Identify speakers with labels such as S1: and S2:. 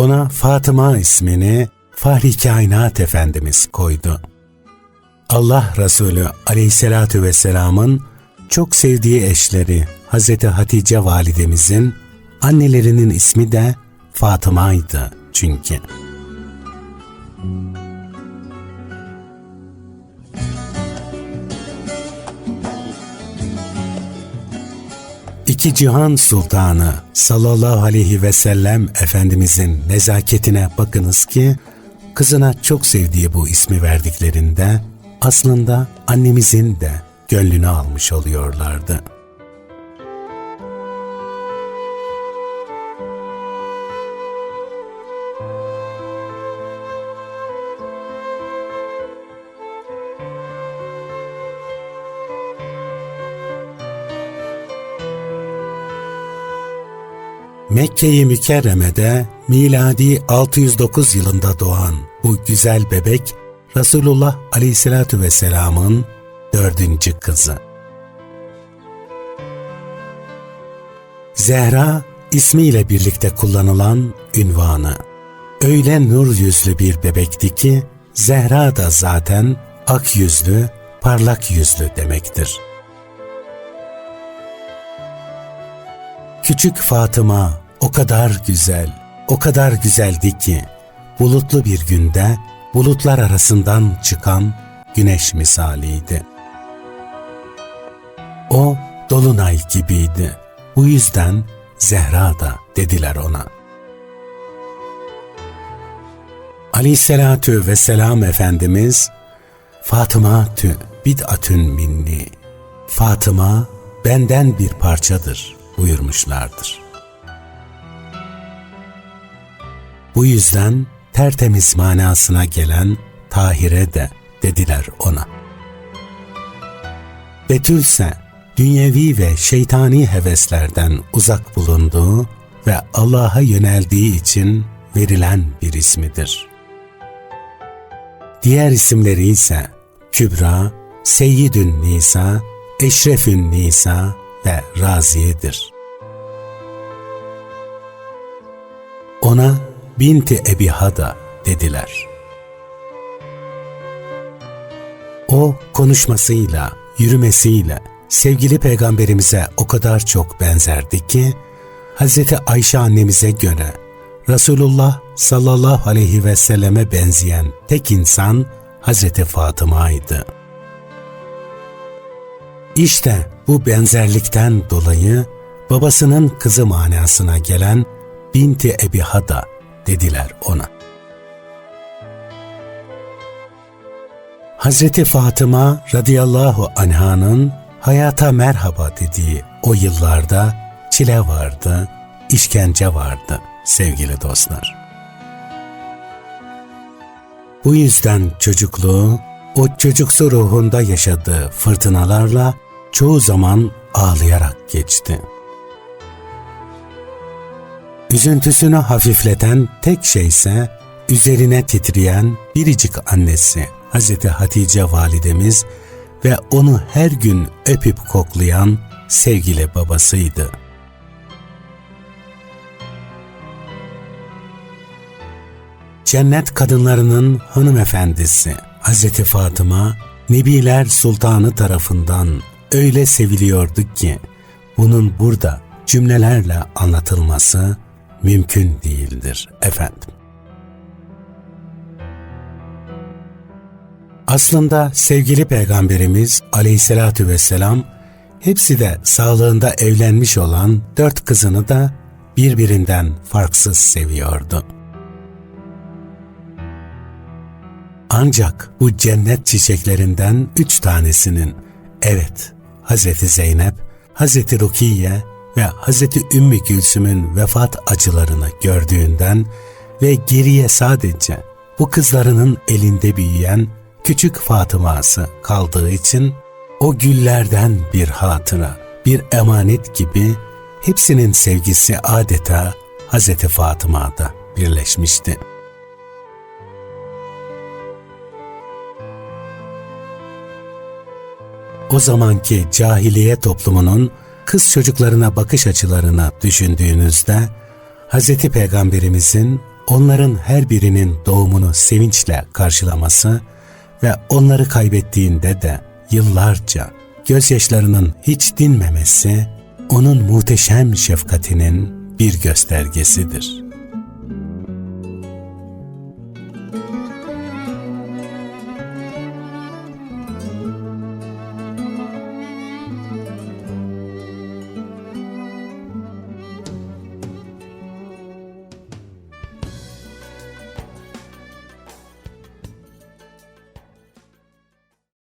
S1: Ona Fatıma ismini Fahri Kainat Efendimiz koydu. Allah Resulü aleyhissalatü vesselamın çok sevdiği eşleri Hazreti Hatice validemizin annelerinin ismi de Fatıma'ydı çünkü. İki cihan sultanı sallallahu aleyhi ve sellem Efendimizin nezaketine bakınız ki kızına çok sevdiği bu ismi verdiklerinde aslında annemizin de gönlünü almış oluyorlardı. Mekke-i Mükerreme'de miladi 609 yılında doğan bu güzel bebek Resulullah Aleyhisselatü Vesselam'ın dördüncü kızı. Zehra ismiyle birlikte kullanılan ünvanı. Öyle nur yüzlü bir bebekti ki Zehra da zaten ak yüzlü, parlak yüzlü demektir. Küçük Fatıma o kadar güzel, o kadar güzeldi ki bulutlu bir günde bulutlar arasından çıkan güneş misaliydi. O dolunay gibiydi. Bu yüzden Zehra da dediler ona. Aleyhisselatü vesselam Efendimiz Fatıma tü bid'atün minni Fatıma benden bir parçadır buyurmuşlardır. Bu yüzden tertemiz manasına gelen Tahire de dediler ona. Betül ise dünyevi ve şeytani heveslerden uzak bulunduğu ve Allah'a yöneldiği için verilen bir ismidir. Diğer isimleri ise Kübra, Seyyidün Nisa, Eşrefün Nisa ve Raziye'dir. Ona Binti Ebi Hada dediler. O konuşmasıyla, yürümesiyle sevgili peygamberimize o kadar çok benzerdi ki, Hz. Ayşe annemize göre Resulullah sallallahu aleyhi ve selleme benzeyen tek insan Hz. Fatıma'ydı. İşte bu benzerlikten dolayı babasının kızı manasına gelen Binti Ebi Hada dediler ona. Hazreti Fatıma radıyallahu anhanın hayata merhaba dediği o yıllarda çile vardı, işkence vardı sevgili dostlar. Bu yüzden çocukluğu o çocuksu ruhunda yaşadığı fırtınalarla çoğu zaman ağlayarak geçti. Üzüntüsünü hafifleten tek şey ise üzerine titreyen biricik annesi Hz. Hatice validemiz ve onu her gün öpüp koklayan sevgili babasıydı. Cennet kadınlarının hanımefendisi Hz. Fatıma, Nebiler Sultanı tarafından öyle seviliyordu ki, bunun burada cümlelerle anlatılması mümkün değildir efendim. Aslında sevgili Peygamberimiz aleyhissalatü vesselam hepsi de sağlığında evlenmiş olan dört kızını da birbirinden farksız seviyordu. Ancak bu cennet çiçeklerinden üç tanesinin, evet Hazreti Zeynep, Hazreti Rukiye ve Hz. Ümmü Gülsüm'ün vefat acılarını gördüğünden ve geriye sadece bu kızlarının elinde büyüyen küçük Fatıma'sı kaldığı için o güllerden bir hatıra, bir emanet gibi hepsinin sevgisi adeta Hz. Fatıma'da birleşmişti. O zamanki cahiliye toplumunun kız çocuklarına bakış açılarını düşündüğünüzde Hz. Peygamberimizin onların her birinin doğumunu sevinçle karşılaması ve onları kaybettiğinde de yıllarca gözyaşlarının hiç dinmemesi onun muhteşem şefkatinin bir göstergesidir.''